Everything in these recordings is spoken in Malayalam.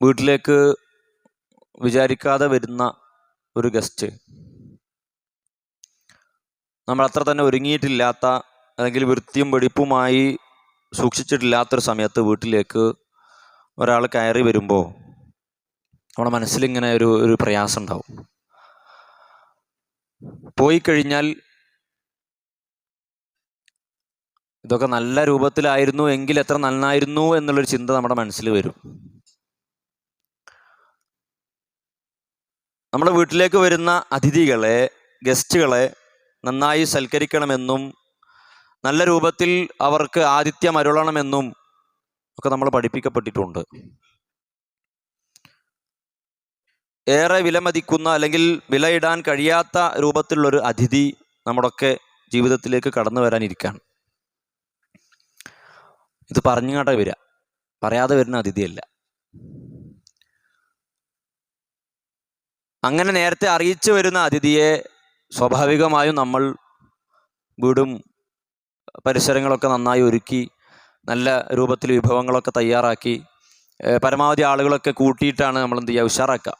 വീട്ടിലേക്ക് വിചാരിക്കാതെ വരുന്ന ഒരു ഗസ്റ്റ് നമ്മൾ അത്ര തന്നെ ഒരുങ്ങിയിട്ടില്ലാത്ത അല്ലെങ്കിൽ വൃത്തിയും വെടിപ്പുമായി സൂക്ഷിച്ചിട്ടില്ലാത്തൊരു സമയത്ത് വീട്ടിലേക്ക് ഒരാൾ കയറി വരുമ്പോൾ നമ്മുടെ മനസ്സിലിങ്ങനെ ഒരു ഒരു പ്രയാസം ഉണ്ടാവും. പോയി കഴിഞ്ഞാൽ ഇതൊക്കെ നല്ല രൂപത്തിലായിരുന്നു എങ്കിൽ എത്ര നന്നായിരുന്നു എന്നുള്ളൊരു ചിന്ത നമ്മുടെ മനസ്സിൽ വരും. നമ്മുടെ വീട്ടിലേക്ക് വരുന്ന അതിഥികളെ ഗസ്റ്റുകളെ നന്നായി സൽക്കരിക്കണമെന്നും നല്ല രൂപത്തിൽ അവർക്ക് ആതിഥ്യം അരുളണമെന്നും ഒക്കെ നമ്മൾ പഠിപ്പിക്കപ്പെട്ടിട്ടുണ്ട്. ഏറെ വിലമതിക്കുന്ന അല്ലെങ്കിൽ വിലയിടാൻ കഴിയാത്ത രൂപത്തിലുള്ളൊരു അതിഥി നമ്മുടെയൊക്കെ ജീവിതത്തിലേക്ക് കടന്നു വരാനിരിക്കുകയാണ് ഇത് പറഞ്ഞുകാട്ടെ വരിക പറയാതെ വരുന്ന അതിഥിയല്ല. അങ്ങനെ നേരത്തെ അറിയിച്ചു വരുന്ന അതിഥിയെ സ്വാഭാവികമായും നമ്മൾ വീടും പരിസരങ്ങളൊക്കെ നന്നായി ഒരുക്കി നല്ല രൂപത്തിൽ വിഭവങ്ങളൊക്കെ തയ്യാറാക്കി പരമാവധി ആളുകളൊക്കെ കൂട്ടിയിട്ടാണ് നമ്മൾ എന്ത് ചെയ്യുക ഉഷാറാക്കുക.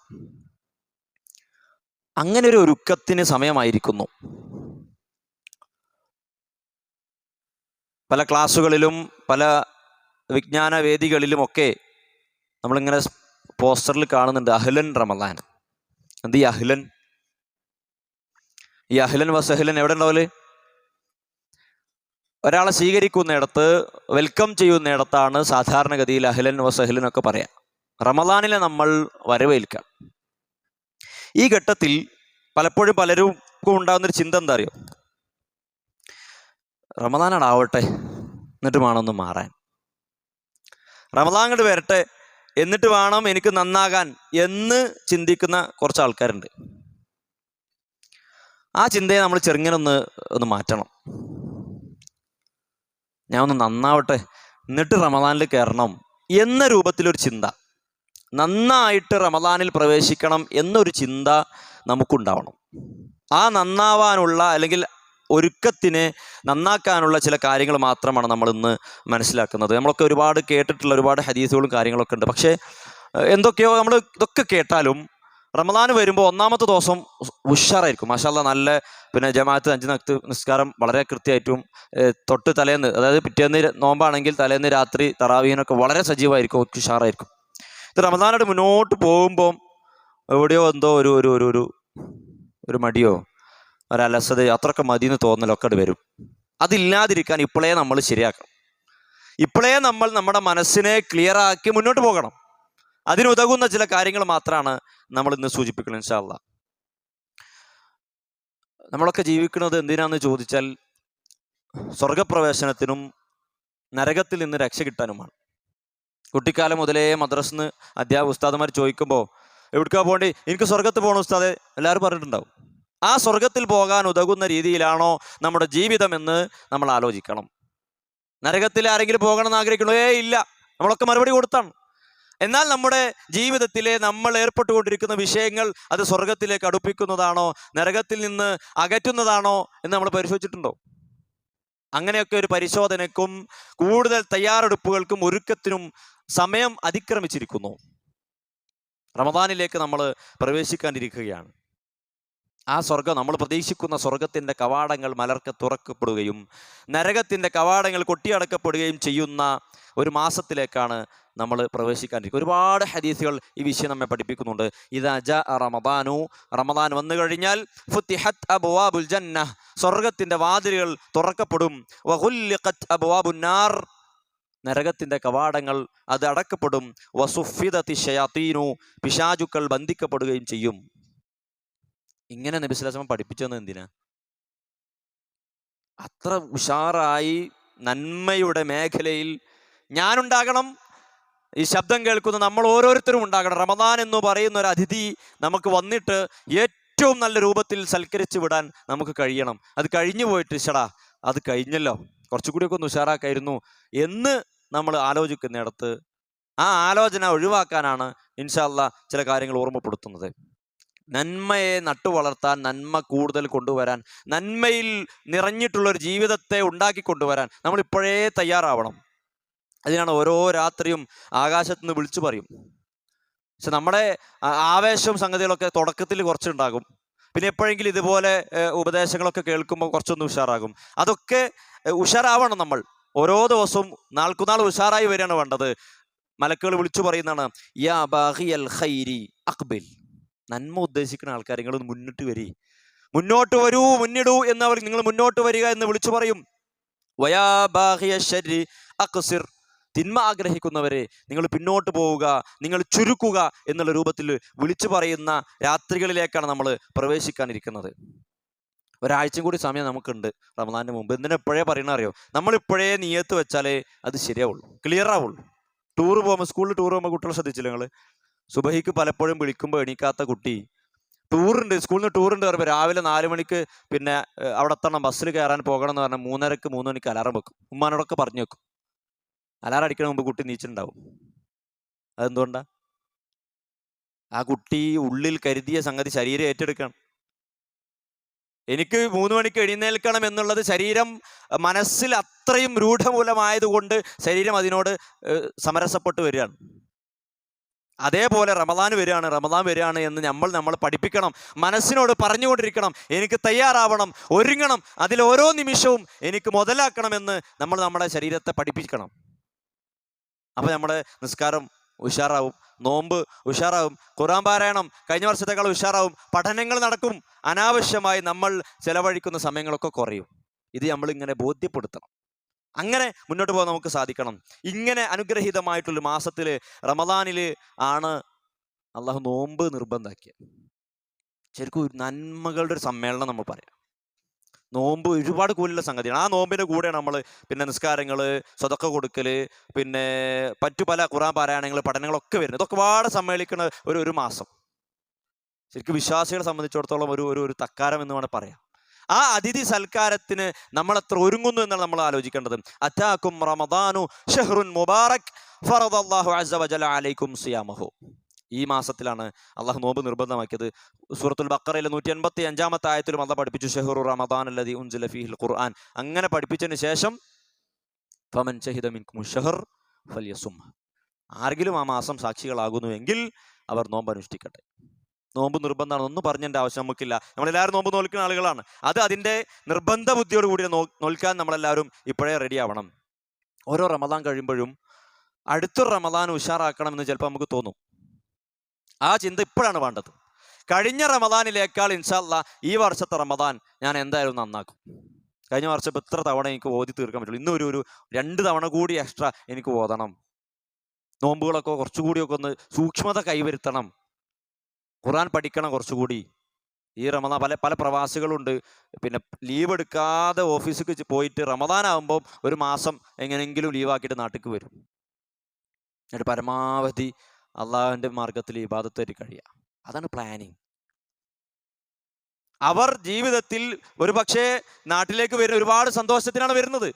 അങ്ങനെ ഒരു ഒരുക്കത്തിന് സമയമായിരിക്കുന്നു. പല ക്ലാസ്സുകളിലും പല വിജ്ഞാന വേദികളിലുമൊക്കെ നമ്മളിങ്ങനെ പോസ്റ്ററിൽ കാണുന്നുണ്ട് അഹ്ലൻ റമദാൻ. എന്ത് ഈ അഹ്ലൻ ഈ അഹ്ലൻ വസഹ്ലൻ എവിടെ ഉണ്ടാവൽ? ഒരാളെ സ്വീകരിക്കുന്നിടത്ത് വെൽക്കം ചെയ്യുന്നിടത്താണ് സാധാരണഗതിയിൽ അഹ്ലൻ വസഹ്ലൻ ഒക്കെ പറയാം. റമദാനിലെ നമ്മൾ വരവേൽക്കാം ഈ ഘട്ടത്തിൽ പലപ്പോഴും പലരും ഉണ്ടാകുന്നൊരു ചിന്ത എന്താ അറിയോ? റമദാനാടാവട്ടെ എന്നിട്ട് വേണമെന്ന് മാറാൻ. റമദാൻ അങ്ങോട്ട് വരട്ടെ എന്നിട്ട് വേണം എനിക്ക് നന്നാകാൻ എന്ന് ചിന്തിക്കുന്ന കുറച്ച് ആൾക്കാരുണ്ട്. ആ ചിന്തയെ നമ്മൾ ചെറുങ്ങനെ ഒന്ന് ഒന്ന് മാറ്റണം. ഞാൻ ഒന്ന് നന്നാവട്ടെ എന്നിട്ട് റമദാനിൽ കയറണം എന്ന രൂപത്തിലൊരു ചിന്ത. നന്നായിട്ട് റമദാനിൽ പ്രവേശിക്കണം എന്നൊരു ചിന്ത നമുക്കുണ്ടാവണം. ആ നന്നാവാനുള്ള അല്ലെങ്കിൽ ഒരുക്കത്തിനെ നന്നാക്കാനുള്ള ചില കാര്യങ്ങൾ മാത്രമാണ് നമ്മൾ ഇന്ന് മനസ്സിലാക്കുന്നത്. നമ്മളൊക്കെ ഒരുപാട് കേട്ടിട്ടുള്ള ഒരുപാട് ഹദീസുകളും കാര്യങ്ങളൊക്കെ ഉണ്ട്. പക്ഷേ എന്തൊക്കെയോ നമ്മൾ ഇതൊക്കെ കേട്ടാലും റമദാൻ വരുമ്പോൾ ഒന്നാമത്തെ ദിവസം ഉഷാറായിരിക്കും. മാഷാല്ല നല്ല പിന്നെ ജമാഅത്ത് അഞ്ച് നക്ത് നിസ്കാരം വളരെ കൃത്യമായിട്ടും തൊട്ട് തലേന്ന് അതായത് പിറ്റേന്ന് നോമ്പാണെങ്കിൽ തലേന്ന് രാത്രി തറാവീനൊക്കെ വളരെ സജീവമായിരിക്കും ഉഷാറായിരിക്കും. ഇത് റമദാനോട് മുന്നോട്ട് പോകുമ്പോൾ എവിടെയോ എന്തോ ഒരു ഒരു ഒരു ഒരു മടിയോ? ഒരു അത്രയൊക്കെ മതി മതിയെന്ന് തോന്നലൊക്കെ വരും. അതില്ലാതിരിക്കാൻ ഇപ്പോഴേ നമ്മൾ ശരിയാക്കണം. ഇപ്പോഴേ നമ്മൾ നമ്മുടെ മനസ്സിനെ ക്ലിയർ ആക്കി മുന്നോട്ട് പോകണം. അതിനുതകുന്ന ചില കാര്യങ്ങൾ മാത്രമാണ് നമ്മൾ ഇന്ന് സൂചിപ്പിക്കുന്നത് ഇൻഷാല്ല നമ്മളൊക്കെ ജീവിക്കുന്നത് എന്തിനാന്ന് ചോദിച്ചാൽ സ്വർഗപ്രവേശനത്തിനും നരകത്തിൽ നിന്ന് രക്ഷ കിട്ടാനുമാണ്. കുട്ടിക്കാലം മുതലേ മദ്രസിന്ന് അധ്യാപക ഉസ്താദന്മാർ ചോദിക്കുമ്പോൾ എവിടേക്കാ പോകേണ്ടി? എനിക്ക് സ്വർഗത്ത് പോകണം ഉസ്താദെ. എല്ലാവരും പറഞ്ഞിട്ടുണ്ടാവും. ആ സ്വർഗത്തിൽ പോകാൻ ഉതകുന്ന രീതിയിലാണോ നമ്മുടെ ജീവിതമെന്ന് നമ്മൾ ആലോചിക്കണം. നരകത്തിൽ ആരെങ്കിലും പോകണം എന്ന് ആഗ്രഹിക്കണോ ഏ ഇല്ല. നമ്മളൊക്കെ മറുപടി കൊടുത്താണ്. എന്നാൽ നമ്മുടെ ജീവിതത്തിലെ നമ്മൾ ഏർപ്പെട്ടുകൊണ്ടിരിക്കുന്ന വിഷയങ്ങൾ അത് സ്വർഗത്തിലേക്ക് അടുപ്പിക്കുന്നതാണോ നരകത്തിൽ നിന്ന് അകറ്റുന്നതാണോ എന്ന് നമ്മൾ പരിശോധിച്ചിട്ടുണ്ടോ? അങ്ങനെയൊക്കെ ഒരു പരിശോധനക്കും കൂടുതൽ തയ്യാറെടുപ്പുകൾക്കും ഒരുക്കത്തിനും സമയം അതിക്രമിച്ചിരിക്കുന്നു. റമദാനിലേക്ക് നമ്മൾ പ്രവേശിക്കാനിരിക്കുകയാണ് ആ സ്വർഗം നമ്മൾ പ്രതീക്ഷിക്കുന്ന സ്വർഗത്തിന്റെ കവാടങ്ങൾ മലർക്കെ തുറക്കപ്പെടുകയും നരകത്തിന്റെ കവാടങ്ങൾ കൊട്ടിയടക്കപ്പെടുകയും ചെയ്യുന്ന ഒരു മാസത്തിലേക്കാണ് നമ്മൾ പ്രവേശിക്കാണ്ടിരിക്കുക ഒരുപാട് ഹദീസുകൾ ഈ വിഷയം നമ്മെ പഠിപ്പിക്കുന്നുണ്ട്. ഇത് അജ റമദാനു. റമദാൻ വന്നു കഴിഞ്ഞാൽ ഫുത്തിഹത്ത് അബുവാബുൽ ജന്ന സ്വർഗത്തിന്റെ വാതിലുകൾ തുറക്കപ്പെടും. വഹുല്ലിഖത്ത് അബുവാബുന്നാർ നരകത്തിന്റെ കവാടങ്ങൾ അത് അടക്കപ്പെടും. വസുഫിദത്തി ഷയാത്തീനു പിശാചുക്കൾ ബന്ധിക്കപ്പെടുകയും ചെയ്യും. ഇങ്ങനെ നബിസ്ലാസം പഠിപ്പിച്ചതെന്ന് എന്തിനാ? അത്ര ഉഷാറായി നന്മയുടെ മേഖലയിൽ ഞാനുണ്ടാകണം. ഈ ശബ്ദം കേൾക്കുന്ന നമ്മൾ ഓരോരുത്തരും ഉണ്ടാകണം. റമദാൻ എന്ന് പറയുന്ന ഒരു അതിഥി നമുക്ക് വന്നിട്ട് ഏറ്റവും നല്ല രൂപത്തിൽ സൽക്കരിച്ചു വിടാൻ നമുക്ക് കഴിയണം. അത് കഴിഞ്ഞു പോയിട്ട് ഷടാ അത് കഴിഞ്ഞല്ലോ. കുറച്ചുകൂടിയൊക്കെ ഒന്ന് ഉഷാറാക്കായിരുന്നു എന്ന് നമ്മൾ ആലോചിക്കുന്നിടത്ത് ആ ആലോചന ഒഴിവാക്കാനാണ് ഇൻഷാല്ല ചില കാര്യങ്ങൾ ഓർമ്മപ്പെടുത്തുന്നത്. നന്മയെ നട്ടുവളർത്താൻ നന്മ കൂടുതൽ കൊണ്ടുവരാൻ നന്മയിൽ നിറഞ്ഞിട്ടുള്ള ഒരു ജീവിതത്തെ ഉണ്ടാക്കി കൊണ്ടുവരാൻ നമ്മൾ ഇപ്പോഴേ തയ്യാറാവണം. അതിനാണ് ഓരോ രാത്രിയും ആകാശത്ത് നിന്ന് വിളിച്ചു പറയും. പക്ഷെ നമ്മുടെ ആവേശവും സംഗതികളൊക്കെ തുടക്കത്തിൽ കുറച്ചുണ്ടാകും. പിന്നെ എപ്പോഴെങ്കിലും ഇതുപോലെ ഉപദേശങ്ങളൊക്കെ കേൾക്കുമ്പോൾ കുറച്ചൊന്ന് ഉഷാറാകും. അതൊക്കെ ഉഷാറാവണം നമ്മൾ. ഓരോ ദിവസവും നാൾക്കുനാൾ ഉഷാറായി വരികയാണ് വേണ്ടത്. മലക്കുകൾ വിളിച്ചു പറയുന്നതാണ് യാ ബാഹിയൽ ഖൈരി അക്ബിൽ നന്മ ഉദ്ദേശിക്കുന്ന ആൾക്കാർ നിങ്ങളൊന്ന് മുന്നിട്ട് വരി. മുന്നോട്ട് വരൂ മുന്നിടൂ എന്ന് അവർ നിങ്ങൾ മുന്നോട്ട് വരിക എന്ന് വിളിച്ചു പറയും. തിന്മ ആഗ്രഹിക്കുന്നവരെ നിങ്ങൾ പിന്നോട്ട് പോവുക നിങ്ങൾ ചുരുക്കുക എന്നുള്ള രൂപത്തിൽ വിളിച്ചു പറയുന്ന രാത്രികളിലേക്കാണ് നമ്മൾ പ്രവേശിക്കാനിരിക്കുന്നത്. ഒരാഴ്ചയും കൂടി സമയം നമുക്കുണ്ട്. റമദാനിന് മുമ്പ് എന്തിനാ ഇപ്പോഴേ പറയണ അറിയോ? നമ്മൾ ഇപ്പോഴേ നീയത്ത് വെച്ചാലേ അത് ശരിയാവുള്ളൂ ക്ലിയർ ആവുള്ളൂ. ടൂർ പോകുമ്പോൾ സ്കൂളിൽ ടൂർ പോകുമ്പോൾ കുട്ടികൾ ശ്രദ്ധിച്ചില്ല നിങ്ങൾ? സുബഹിക്ക് പലപ്പോഴും വിളിക്കുമ്പോൾ എണീക്കാത്ത കുട്ടി. ടൂറുണ്ട് സ്കൂളിൽ നിന്ന് ടൂറുണ്ട് പറയുമ്പോൾ രാവിലെ നാല് മണിക്ക് പിന്നെ അവിടെ എത്തണം ബസ്സിൽ കയറാൻ പോകണം എന്ന് പറഞ്ഞാൽ മൂന്നരക്ക് മൂന്ന് മണിക്ക് അലാറം വെക്കും. ഉമ്മാനോടൊക്കെ പറഞ്ഞു വെക്കും. അലാറം അടിക്കണ മുമ്പ് കുട്ടി നീച്ചിട്ടുണ്ടാവും. അതെന്തുകൊണ്ടാ? ആ കുട്ടി ഉള്ളിൽ കരുതിയ സംഗതി ശരീരം ഏറ്റെടുക്കണം. എനിക്ക് മൂന്ന് മണിക്ക് എഴുന്നേൽക്കണം എന്നുള്ളത് ശരീരം മനസ്സിൽ അത്രയും രൂഢമൂലമായതുകൊണ്ട് ശരീരം അതിനോട് സമരസപ്പെട്ട് വരികയാണ്. അതേപോലെ റമദാൻ വരികയാണ് റമദാൻ വരികയാണ് എന്ന് നമ്മൾ നമ്മൾ പഠിപ്പിക്കണം മനസ്സിനോട് പറഞ്ഞുകൊണ്ടിരിക്കണം എനിക്ക് തയ്യാറാവണം ഒരുങ്ങണം അതിൽ ഓരോ നിമിഷവും എനിക്ക് മുതലാക്കണമെന്ന് നമ്മൾ നമ്മുടെ ശരീരത്തെ പഠിപ്പിക്കണം. അപ്പോൾ നമ്മുടെ നിസ്കാരം ഉഷാറാവും നോമ്പ് ഉഷാറാവും ഖുറാൻ പാരായണം കഴിഞ്ഞ വർഷത്തേക്കാൾ ഉഷാറാവും പഠനങ്ങൾ നടക്കും. അനാവശ്യമായി നമ്മൾ ചെലവഴിക്കുന്ന സമയങ്ങളൊക്കെ കുറയും. ഇത് നമ്മളിങ്ങനെ ബോധ്യപ്പെടുത്തണം. അങ്ങനെ മുന്നോട്ട് പോകാൻ നമുക്ക് സാധിക്കണം. ഇങ്ങനെ അനുഗ്രഹീതമായിട്ടുള്ള മാസത്തിൽ റമദാനിൽ ആണ് അള്ളാഹു നോമ്പ് നിർബന്ധമാക്കിയത് ശരിക്കും ഒരു നന്മകളുടെ ഒരു സമ്മേളനം നമ്മൾ പറയാം. നോമ്പ് ഒരുപാട് കൂലുള്ള സംഗതിയാണ്. ആ നോമ്പിന്റെ കൂടെയാണ് നമ്മൾ പിന്നെ നിസ്കാരങ്ങൾ സ്വതക്ക കൊടുക്കൽ പിന്നെ മറ്റു പല ഖുറാൻ പാരായണങ്ങൾ പഠനങ്ങളൊക്കെ വരുന്നത്. ഇതൊക്കെ ഒരുപാട് സമ്മേളിക്കുന്ന ഒരു ഒരു മാസം. ശരിക്കും വിശ്വാസികളെ സംബന്ധിച്ചിടത്തോളം ഒരു ഒരു തക്കാരം എന്ന് വേണമെങ്കിൽ പറയാം. ആ അതിഥി സൽക്കാരത്തിന് നമ്മൾ എത്ര ഒരുങ്ങുന്നു എന്നാണ് നമ്മൾ ആലോചിക്കേണ്ടത്. അറ്റാക്കും റമദാനു ഷെഹ്റുൻ മുബാറക് ഫറദ് അള്ളാഹു വജല അലൈക്കും സിയാമഹു. ഈ മാസത്തിലാണ് അള്ളാഹു നോമ്പ് നിർബന്ധമാക്കിയത്. സൂറത്തുൽ ബക്കറയിലെ നൂറ്റി എൺപത്തി അഞ്ചാമത്തെ ആയത്തിലും അള്ള പഠിപ്പിച്ചു ഷെഹ്റു റമദാൻ അല്ലതി ഉൻസില ഫീഹിൽ ഖുർആൻ. അങ്ങനെ പഠിപ്പിച്ചതിന് ശേഷം ഫമൻ ഷഹിദ മിൻകും ഷഹർ ഫലിയസും. ആരെങ്കിലും ആ മാസം സാക്ഷികളാകുന്നുവെങ്കിൽ അവർ നോമ്പ് അനുഷ്ഠിക്കട്ടെ നോമ്പ് നിർബന്ധമാണ്. ഒന്നും പറഞ്ഞതിന്റെ ആവശ്യം നമുക്കില്ല. നമ്മളെല്ലാവരും നോമ്പ് നോൽക്കുന്ന ആളുകളാണ്. അത് അതിന്റെ നിർബന്ധ ബുദ്ധിയോട് കൂടി നോ നോൽക്കാൻ നമ്മളെല്ലാവരും ഇപ്പോഴേ റെഡി ആവണം. ഓരോ റമദാൻ കഴിയുമ്പോഴും അടുത്തൊരു റമദാൻ ഉഷാറാക്കണം എന്ന് ചിലപ്പോൾ നമുക്ക് തോന്നും. ആ ചിന്ത ഇപ്പോഴാണ് വേണ്ടത്. കഴിഞ്ഞ റമദാനിലേക്കാൾ ഇൻഷാല്ല ഈ വർഷത്തെ റമദാൻ ഞാൻ എന്തായാലും നന്നാക്കും. കഴിഞ്ഞ വർഷം ഇത്ര തവണ എനിക്ക് ഓതി തീർക്കാൻ പറ്റുള്ളൂ. ഇന്ന് ഒരു ഒരു രണ്ട് തവണ കൂടി എക്സ്ട്രാ എനിക്ക് ഓതണം. നോമ്പുകളൊക്കെ കുറച്ചുകൂടിയൊക്കെ ഒന്ന് സൂക്ഷ്മത കൈവരുത്തണം. ഖുറാൻ പഠിക്കണം കുറച്ചുകൂടി. ഈ റമദാൻ പല പല പ്രവാസികളുണ്ട്. പിന്നെ ലീവ് എടുക്കാതെ ഓഫീസിൽ പോയിട്ട് റമദാൻ ആകുമ്പോൾ ഒരു മാസം എങ്ങനെയെങ്കിലും ലീവാക്കിയിട്ട് നാട്ടിലേക്ക് വരും. എന്നിട്ട് പരമാവധി അള്ളാഹുവിന്റെ മാർഗത്തിൽ ഇബാദത്തേറ്റ് കഴിയുക അതാണ് പ്ലാനിങ് അവർ ജീവിതത്തിൽ ഒരു പക്ഷേ നാട്ടിലേക്ക് വരുന്ന ഒരുപാട് സന്തോഷത്തിനാണ് വരുന്നത്.